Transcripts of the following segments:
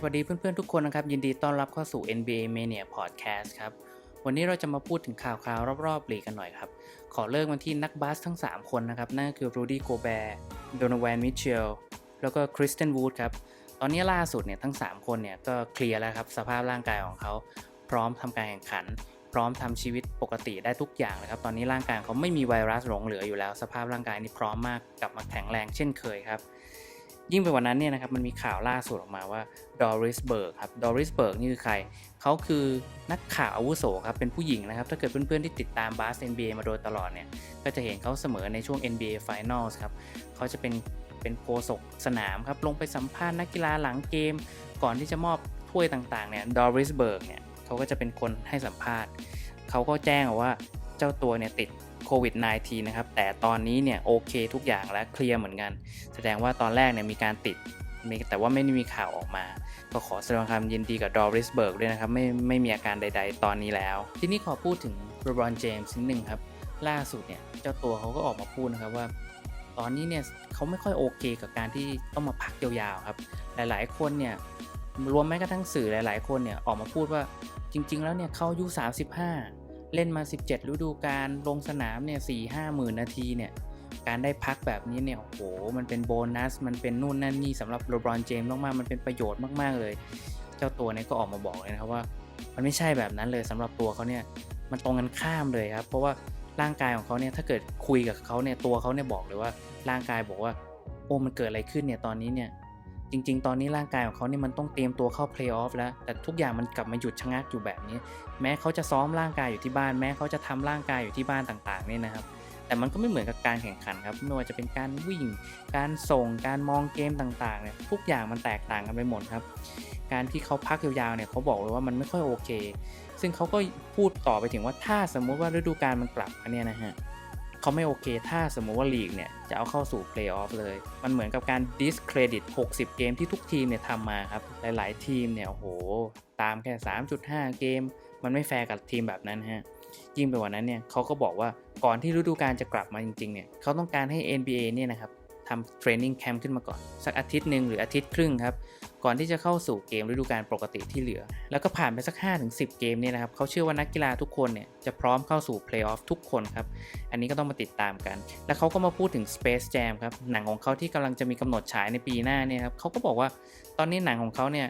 สวัสดีเพื่อนๆทุกคนนะครับ ยินดีต้อนรับเข้าสู่ NBA Mania Podcast ครับ วันนี้เราจะมาพูดถึงข่าวคราวรอบๆลีกกันหน่อยครับ ขอเริ่มกันที่นักบาสทั้ง 3 คนนะครับ นั่นก็คือรูดี้โกแบร์โดน a แวนมิเชลแล้วก็คริสเตนวูดครับ ตอนนี้ล่าสุดเนี่ยทั้ง 3 คนเนี่ยก็เคลียร์แล้วครับ สภาพร่างกายของเขา พร้อมทำการแข่งขัน พร้อมทำชีวิตปกติได้ทุกอย่างเลยครับ ตอนนี้ร่างกายเขาไม่มีไวรัสหลงเหลืออยู่แล้ว สภาพร่างกายนี่พร้อมมากกลับมาแข็งแรงเช่นเคยครับ ยิ่งไปกว่านั้นเนี่ยนะครับมันมีข่าวล่าสุดออกมาว่าดอริสเบิร์กครับดอริสเบิร์กนี่คือใคร เขาคือนักข่าวอาวุโสครับเป็นผู้หญิงนะครับ ถ้าเกิดเพื่อนๆที่ติดตามบาส NBA มาโดยตลอดเนี่ยก็จะเห็นเขาเสมอในช่วง NBA Finals ครับเขาจะเป็นเป็นโฆษกสนามครับลงไปสัมภาษณ์นักกีฬาหลังเกม ก่อนที่จะมอบถ้วยต่างๆเนี่ยดอริสเบิร์กเนี่ยเขาก็จะเป็นคนให้สัมภาษณ์ เขาก็แจ้งว่าเจ้าตัวเนี่ยติด โควิด -19 นะครับ แต่ตอนนี้เนี่ยโอเคทุกอย่างแล้วเคลียร์เหมือนกัน แสดงว่าตอนแรกเนี่ยมีการติดมีแต่ว่าไม่ได้มีข่าวออกมา ก็ขอแสดงความยินดีกับดอริสเบิร์กด้วยนะครับ ไม่ไม่มีอาการใด ๆ ตอนนี้แล้ว ทีนี้ขอพูดถึงโรบรอนเจมส์นิดหนึ่งครับ ล่าสุดเนี่ยเจ้าตัวเขาก็ออกมาพูดนะครับว่า ตอนนี้เนี่ยเขาไม่ค่อยโอเคกับการที่ต้องมาพักยาวๆครับ หลายๆ คนเนี่ยรวมแม้กระทั่งสื่อหลาย ๆ คนเนี่ยออกมาพูดว่าจริง ๆ แล้วเนี่ยเขาอายุ35 เล่นมา 17 ฤดูกาลลงสนามเนี่ย4 5หมื่นนาทีเนี่ยการได้พักแบบนี้เนี่ยโอ้โหมันเป็นโบนัส มันเป็นนู่นนั่นนี่สำหรับโรบรอนเจมส์มากๆมันเป็นประโยชน์มากๆเลย เจ้าตัวเนี่ยก็ออกมาบอกเลยนะครับว่า มันไม่ใช่แบบนั้นเลยสำหรับตัวเขาเนี่ยมันตรงกันข้ามเลยครับ เพราะว่าร่างกายของเขาเนี่ยถ้าเกิดคุยกับเขาเนี่ยตัวเขาเนี่ยบอกเลยว่าร่างกายบอกว่า โอ้มันเกิดอะไรขึ้นเนี่ยตอนนี้เนี่ย จริง ๆ ตอนนี้ร่างกายของเขาเนี่ยมันต้องเตรียมตัวเข้าเพลย์ออฟแล้ว แต่ทุกอย่างมันกลับมาหยุดชะงักอยู่แบบนี้ แม้เขาจะซ้อมร่างกายอยู่ที่บ้าน แม้เขาจะทำร่างกายอยู่ที่บ้านต่างๆเนี่ยนะครับ แต่มันก็ไม่เหมือนกับการแข่งขันครับ ไม่ว่าจะเป็นการวิ่ง การส่ง การมองเกมต่างๆเนี่ย ทุกอย่างมันแตกต่างกันไปหมดครับ การที่เขาพักยาวๆเนี่ยเขาบอกเลยว่ามันไม่ค่อยโอเค ซึ่งเขาก็พูดต่อไปถึงว่าถ้าสมมุติว่าฤดูกาลมันกลับมาเนี่ยนะฮะเขาไม่โอเค ถ้าสมมุติว่าลีกเนี่ยจะเอาเข้าสู่เพลย์ออฟเลย มันเหมือนกับการดิสเครดิต 60 เกมที่ทุกทีมเนี่ยทำมาครับ หลาย ๆ ทีมเนี่ยโอ้โห ตามแค่ 3.5 เกม มันไม่แฟร์กับทีมแบบนั้นฮะ ยิ่งไปกว่านั้นเนี่ยเขาก็บอกว่าก่อนที่ฤดูกาลจะกลับมาจริง ๆ เนี่ยเขาต้องการให้ NBA เนี่ยนะครับ ทำเทรนนิ่งแคมป์ขึ้นมาก่อน สักอาทิตย์หนึ่งหรืออาทิตย์ครึ่งครับ ก่อนที่จะเข้าสู่เกมฤดูกาลปกติที่เหลือ แล้วก็ผ่านไปสัก 5-10 เกมเนี่ยนะครับเขาเชื่อว่านักกีฬาทุกคนเนี่ยจะพร้อมเข้าสู่เพลย์ออฟทุกคนครับ อันนี้ก็ต้องมาติดตามกัน แล้วเขาก็มาพูดถึง Space Jam ครับหนังของเขาที่กำลังจะมีกำหนดฉายในปีหน้าเนี่ยครับเขาก็บอกว่าตอนนี้หนังของเขาเนี่ย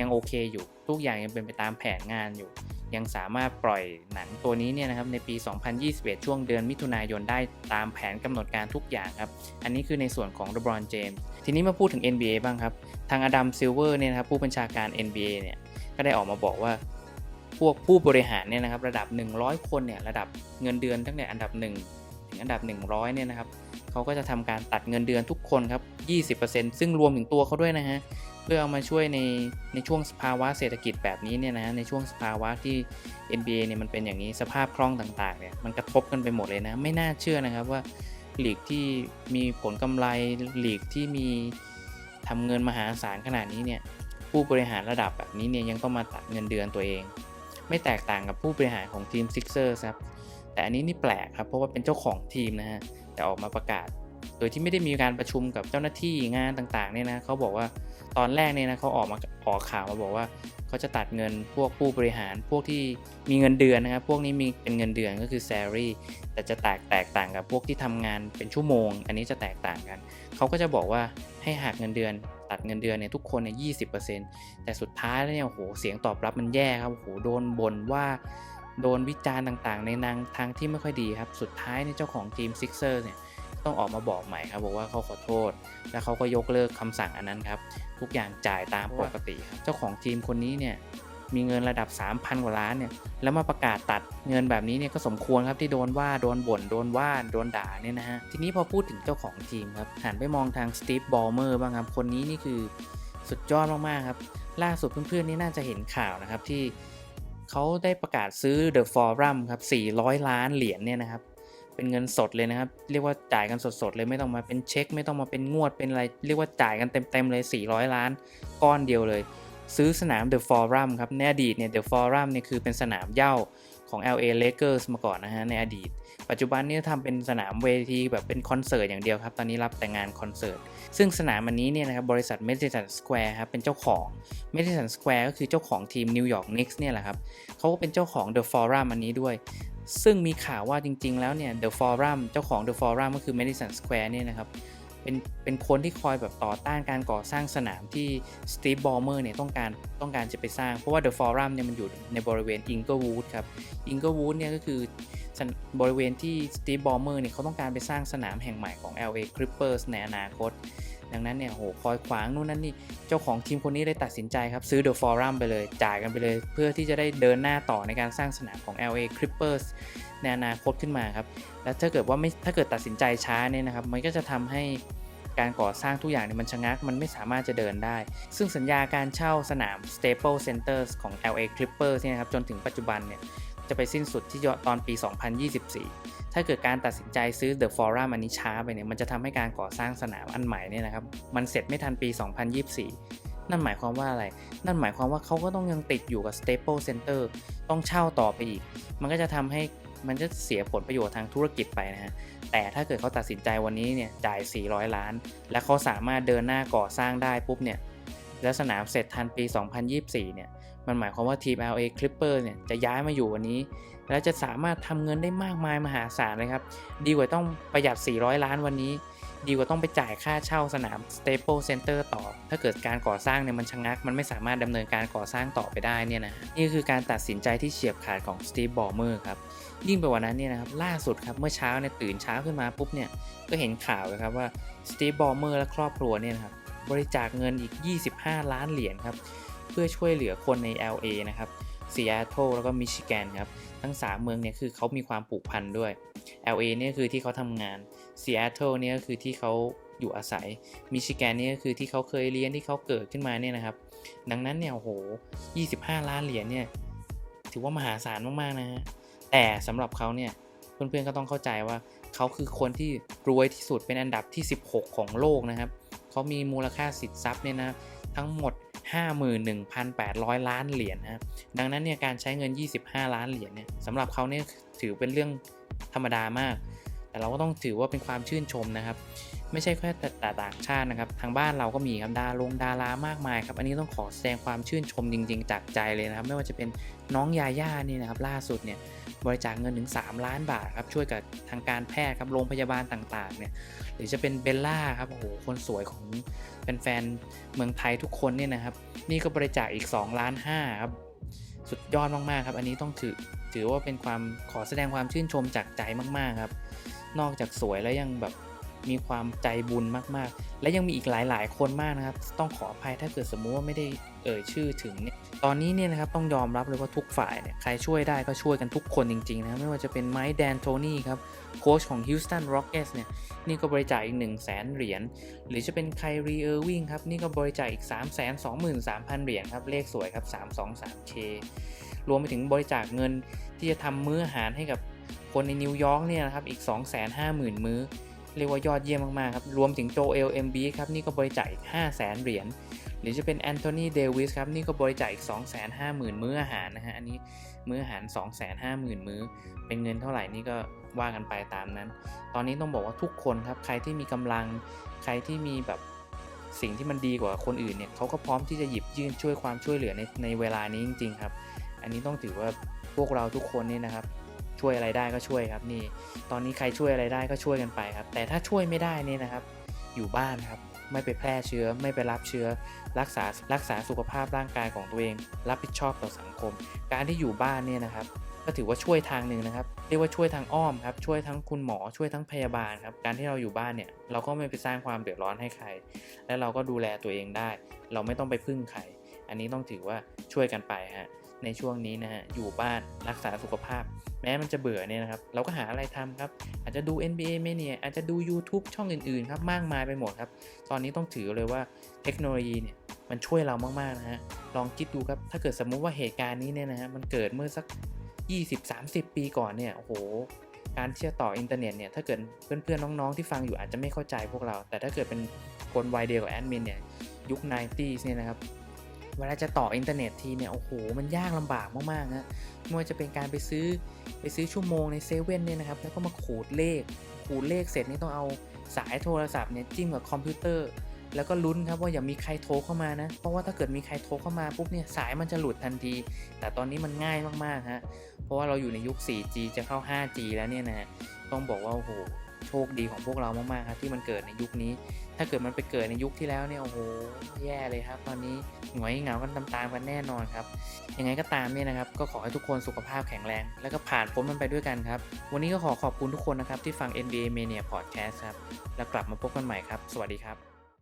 ยังโอเคอยู่ทุกอย่างยังเป็นไปตามแผนงานอยู่ ยังสามารถปล่อยหนังตัวนี้เนี่ยนะครับในปี 2021 ช่วงเดือนมิถุนายนได้ตามแผนกำหนดการทุกอย่างครับ อันนี้คือในส่วนของ LeBron James ทีนี้มาพูดถึง NBA บ้างครับ ทางอดัมซิลเวอร์เนี่ยนะครับผู้บัญชาการ NBA เนี่ยก็ได้ออกมาบอกว่าพวกผู้บริหารเนี่ยนะครับระดับ 100 คนเนี่ยระดับเงินเดือนตั้งแต่อันดับ 1 ถึงอันดับ 100เนี่ยนะครับเขาก็จะทำการตัดเงินเดือนทุกคนครับ 20%ซึ่งรวมถึงตัวเขาด้วยนะฮะ เพื่อเอามาช่วยในในช่วงสภาวะเศรษฐกิจแบบนี้เนี่ยนะในช่วงสภาวะที่ NBA เนี่ยมันเป็นอย่างนี้สภาพคล่องต่างๆเนี่ยมันกระทบกันไปหมดเลยนะไม่น่าเชื่อนะครับว่าหลีกที่มีผลกำไรหลีกที่มีทำเงินมหาศาลขนาดนี้เนี่ยผู้บริหารระดับแบบนี้เนี่ยยังต้องมาตัดเงินเดือนตัวเอง ไม่แตกต่างกับผู้บริหารของทีม Sixers ครับแต่อันนี้นี่แปลกครับเพราะว่าเป็นเจ้าของทีมนะฮะแต่ออกมาประกาศ โดยที่ไม่ได้มีการประชุมกับเจ้าหน้าที่งานต่างๆเนี่ยนะเขาบอกว่าตอนแรกเนี่ยนะเขาออกมาออกข่าวมาบอกว่าเขาจะตัดเงินพวกผู้บริหารพวกที่มีเงินเดือนนะครับพวกนี้มีเป็นเงินเดือนก็คือ salary แต่จะแตกแตกต่างกับพวกที่ทำงานเป็นชั่วโมง อันนี้จะแตกต่างกันเขาก็จะบอกว่าให้หักเงินเดือน ตัดเงินเดือนเนี่ยทุกคนเนี่ยยีแต่สุดท้ายแล้วเนี่ยโหเสียงตอบรับมันแย่ครับโหโดนบ่นว่าโดนวิจารณ์ต่างๆ ในนางทางที่ไม่ค่อยดีครับสุดท้ายเนี่ยเจ้าของทีม Sixers เนี่ย ต้องออกมาบอกใหม่ครับบอกว่าเขาขอโทษ แล้วเขาก็ยกเลิกคำสั่งอันนั้นครับ ทุกอย่างจ่ายตามปกติครับเจ้าของทีมคนนี้เนี่ยมีเงินระดับ 3,000 กว่าล้านเนี่ยแล้วมาประกาศตัดเงินแบบนี้เนี่ยก็สมควรครับที่โดนว่าโดนบ่นโดนว่าโดนด่าเนี่ยนะฮะทีนี้พอพูดถึงเจ้าของทีมครับหันไปมองทางสตีฟบอลเมอร์บ้างครับคนนี้นี่คือสุดยอดมากๆครับล่าสุดเพื่อนๆนี่น่าจะเห็นข่าวนะครับที่เขาได้ประกาศซื้อ The Forum ครับ 400 ล้านเหรียญเนี่ยนะครับ เป็นเงินสดเลยนะครับ เรียกว่าจ่ายกันสดๆเลยไม่ต้องมาเป็นเช็ค ไม่ต้องมาเป็นงวดเป็นอะไร เรียกว่าจ่ายกันเต็มๆเลย 400 ล้าน ก้อนเดียวเลย ซื้อสนาม The Forum ครับในอดีตเนี่ย The Forum เนี่ยคือเป็นสนามเย้าของ LA Lakers มาก่อนนะฮะในอดีต ปัจจุบันนี้ทำเป็นสนามเวทีแบบเป็นคอนเสิร์ตอย่างเดียวครับ ตอนนี้รับแต่งานคอนเสิร์ต ซึ่งสนามอันนี้เนี่ยนะครับบริษัท Madison Square ครับเป็นเจ้าของ Madison Square ก็คือเจ้าของทีม New York Knicks เนี่ยแหละครับเขาก็เป็นเจ้าของ The Forum อันนี้ด้วย ซึ่งมีข่าวว่าจริง ๆ แล้วเนี่ย The Forum เจ้าของ The Forum ก็คือ Madison Square เนี่ยนะครับ เป็นเป็นคนที่คอยแบบต่อต้านการก่อสร้างสนามที่ Steve Ballmer เนี่ยต้องการต้องการจะไปสร้าง เพราะว่า The Forum เนี่ยมันอยู่ในบริเวณ Inglewood ครับ Inglewood เนี่ยก็คือบริเวณที่ Steve Ballmer เนี่ยเขาต้องการไปสร้างสนามแห่งใหม่ของ LA Clippers ในอนาคต ดังนั้นเนี่ยโหคอยขวางนู่นนั่นนี่เจ้าของทีมคนนี้ได้ตัดสินใจครับ ซื้อ The Forum ไปเลย จ่ายกันไปเลย เพื่อที่จะได้เดินหน้าต่อในการสร้างสนามของ LA Clippers ในอนาคตขึ้นมาครับ แล้วถ้าเกิดว่าไม่ถ้าเกิดตัดสินใจช้าเนี่ยนะครับ มันก็จะทำให้การก่อสร้างทุกอย่างเนี่ยมันชะงัก มันไม่สามารถจะเดินได้ ซึ่งสัญญาการเช่าสนาม Staples Center ของ LA Clippers เนี่ยครับจนถึงปัจจุบันเนี่ยจะไปสิ้นสุดที่ตอนปี 2024 ถ้าเกิดการตัดสินใจซื้อ The Forum อันนี้ช้าไปเนี่ยมันจะทำให้การก่อสร้างสนามอันใหม่เนี่ยนะครับมันเสร็จไม่ทันปี 2024 นั่นหมายความว่าอะไร นั่นหมายความว่าเขาก็ต้องยังติดอยู่กับ Staple Center ต้องเช่าต่อไปอีก มันก็จะทำให้มันจะเสียผลประโยชน์ทางธุรกิจไปนะฮะแต่ถ้าเกิดเขาตัดสินใจวันนี้เนี่ยจ่าย 400 ล้าน และเขาสามารถเดินหน้าก่อสร้างได้ปุ๊บเนี่ยแล้วสนามเสร็จทันปี 2024 เนี่ย มันหมายความว่าทีม LA Clipper เนี่ยจะย้ายมาอยู่วันนี้ แล้วจะสามารถทำเงินได้มากมายมหาศาลเลยครับ ดีกว่าต้องประหยัด 400 ล้านวันนี้ ดีกว่าต้องไปจ่ายค่าเช่าสนาม Staple Center ต่อ ถ้าเกิดการก่อสร้างเนี่ยมันชะงัก มันไม่สามารถดำเนินการก่อสร้างต่อไปได้เนี่ยนะนี่คือการตัดสินใจที่เฉียบขาดของ Steve Ballmer ครับยิ่งไปกว่านั้นเนี่ยนะครับล่าสุดครับเมื่อเช้าเนี่ยตื่นเช้าขึ้นมาปุ๊บเนี่ยก็เห็นข่าวนะครับว่า Steve Ballmer และครอบครัวเนี่ยครับบริจาคเงินอีก 25 ล้านเหรียญครับเพื่อช่วยเหลือคนใน LA นะครับ ซีแอตเทิลแล้วก็มิชิแกนครับทั้ง 3 เมืองเนี่ยคือเขามีความผูกพันด้วย LA เนี่ยคือที่เขาทำงานซีแอตเทิลเนี่ยก็คือที่เขาอยู่อาศัยมิชิแกนเนี่ยก็คือที่เขาเคยเรียนที่เขาเกิดขึ้นมาเนี่ยนะครับ ดังนั้นเนี่ยโอ้โห 25 ล้านเหรียญเนี่ยถือว่ามหาศาลมากๆนะฮะแต่สำหรับเขาเนี่ยเพื่อนๆก็ต้องเข้าใจว่าเขาคือคนที่รวยที่สุดเป็นอันดับที่ 16 ของโลกนะครับเขามีมูลค่าสินทรัพย์เนี่ยนะทั้งหมด 51,800 ล้านเหรียญนะครับดังนั้นเนี่ยการใช้เงิน 25 ล้านเหรียญเนี่ยสำหรับเขาเนี่ยถือเป็นเรื่องธรรมดามาก แต่เราก็ต้องถือว่าเป็นความชื่นชมนะครับ ไม่ใช่แค่แต่ต่างชาตินะครับ ทางบ้านเราก็มีครับดาลงดารามากมายครับ อันนี้ต้องขอแสดงความชื่นชมจริง ๆ จากใจเลยนะครับ ไม่ว่าจะเป็นน้องยาย่านี่นะครับ ล่าสุดเนี่ยบริจาคเงินถึง 3 ล้านบาทครับ ช่วยกับทางการแพทย์ครับ โรงพยาบาลต่างๆ เนี่ย หรือจะเป็นเบลล่าครับ โอ้โห คนสวยของแฟนๆ เมืองไทยทุกคนเนี่ยนะครับ นี่ก็บริจาคอีก2ล้าน5ครับ สุดยอดมากๆครับ อันนี้ต้องถือถือว่าเป็นความขอแสดงความชื่นชมจากใจมากๆครับ นอกจากสวยแล้วยังแบบ มีความใจบุญมากๆ และยังมีอีกหลายๆ คนมากนะครับ ต้องขออภัยถ้าเกิดสมมุติว่าไม่ได้เอ่ยชื่อถึงเนี่ยตอนนี้เนี่ยนะครับต้องยอมรับเลยว่าทุกฝ่ายเนี่ยใครช่วยได้ก็ช่วยกันทุกคนจริงๆนะไม่ว่าจะเป็นไมค์แดนโทนี่ครับโค้ชของ Houston Rockets เนี่ยนี่ก็บริจาคอีก 1 0 0 0 0แสนเหรียญหรือจะเป็นไครีเออร์วิงครับนี่ก็บริจาคอีก 3 2 3 0 0 0 เหรียญครับเลขสวยครับ 323K รวมไปถึงบริจาคเงินที่จะทำมื้ออาหารให้กับคนในนิวยอร์กเนี่ยนะครับอีก 250,000 มื้อ เรียกว่ายอดเยี่ยมมากๆครับ รวมถึงโจเอลเอ็มบีครับ นี่ก็บริจาคอีก5 0 0แสนเหรียญ หรือจะเป็นแอนโทนีเดวิสครับ นี่ก็บริจาคอีก 2 5 0 0 0 0 มื้ออาหารนะฮะ อันนี้มื้ออาหาร 2 5 0 0 0 0 มื้อ เป็นเงินเท่าไหร่นี่ก็ว่ากันไปตามนั้น ตอนนี้ต้องบอกว่าทุกคนครับ ใครที่มีกำลัง ใครที่มีแบบสิ่งที่มันดีกว่าคนอื่นเนี่ยเขาก็พร้อมที่จะหยิบยื่นช่วยความช่วยเหลือในในเวลานี้จริง ๆ ครับ อันนี้ต้องถือว่าพวกเราทุกคนนี่นะครับ ช่วยอะไรได้ก็ช่วยครับนี่ ตอนนี้ใครช่วยอะไรได้ก็ช่วยกันไปครับ แต่ถ้าช่วยไม่ได้นี่นะครับ อยู่บ้านครับ ไม่ไปแพร่เชื้อ ไม่ไปรับเชื้อ รักษารักษาสุขภาพร่างกายของตัวเอง รับผิดชอบต่อสังคม การที่อยู่บ้านเนี่ยนะครับก็ถือว่าช่วยทางหนึ่งนะครับ เรียกว่าช่วยทางอ้อมครับ ช่วยทั้งคุณหมอ ช่วยทั้งพยาบาลครับ การที่เราอยู่บ้านเนี่ย เราก็ไม่ไปสร้างความเดือดร้อนให้ใคร และเราก็ดูแลตัวเองได้ เราไม่ต้องไปพึ่งใคร อันนี้ต้องถือว่าช่วยกันไปฮะ ในช่วงนี้นะฮะอยู่บ้านรักษาสุขภาพ แม้มันจะเบื่อเนี่ยนะครับ เราก็หาอะไรทำครับ อาจจะดู NBA ไม่เนี่ยอาจจะดู YouTube ช่องอื่นๆครับมากมายไปหมดครับ ตอนนี้ต้องถือเลยว่าเทคโนโลยีเนี่ยมันช่วยเรามากๆนะฮะลองคิดดูครับถ้าเกิดสมมุติว่าเหตุการณ์นี้เนี่ยนะฮะมันเกิดเมื่อสัก 20-30 ปีก่อนเนี่ยโอ้โหการที่จะต่ออินเทอร์เน็ตเนี่ยถ้าเกิดเพื่อนๆน้องๆที่ฟังอยู่อาจจะไม่เข้าใจพวกเรา แต่ถ้าเกิดเป็นคนวัยเดียวกับแอดมินเนี่ยยุค 90s เนี่ยนะครับ เวลาจะต่ออินเทอร์เน็ตทีเนี่ยโอ้โหมันยากลำบากมากๆนะไม่ว่าจะเป็นการไปซื้อไปซื้อชั่วโมงในเซเว่นเนี่ยนะครับแล้วก็มาขูดเลข ขูดเลขเสร็จนี่ต้องเอาสายโทรศัพท์เนี่ยจิ้มกับคอมพิวเตอร์ แล้วก็ลุ้นครับว่าอย่ามีใครโทรเข้ามานะ เพราะว่าถ้าเกิดมีใครโทรเข้ามาปุ๊บเนี่ยสายมันจะหลุดทันที แต่ตอนนี้มันง่ายมากๆฮะเพราะว่าเราอยู่ในยุค 4G จะเข้า 5G แล้วเนี่ยนะฮะต้องบอกว่าโอ้โห โชคดีของพวกเรามากๆครับที่มันเกิดในยุคนี้ ถ้าเกิดมันไปเกิดในยุคที่แล้วเนี่ยโอ้โหแย่เลยครับ ตอนนี้หงอยเหงากันตามๆกันแน่นอนครับยังไงก็ตามเนี่ยนะครับ ก็ขอให้ทุกคนสุขภาพแข็งแรง แล้วก็ผ่านพ้นมันไปด้วยกันครับ วันนี้ก็ขอขอบคุณทุกคนนะครับที่ฟัง NBA Mania Podcast ครับแล้วกลับมาพบกันใหม่ครับ สวัสดีครับ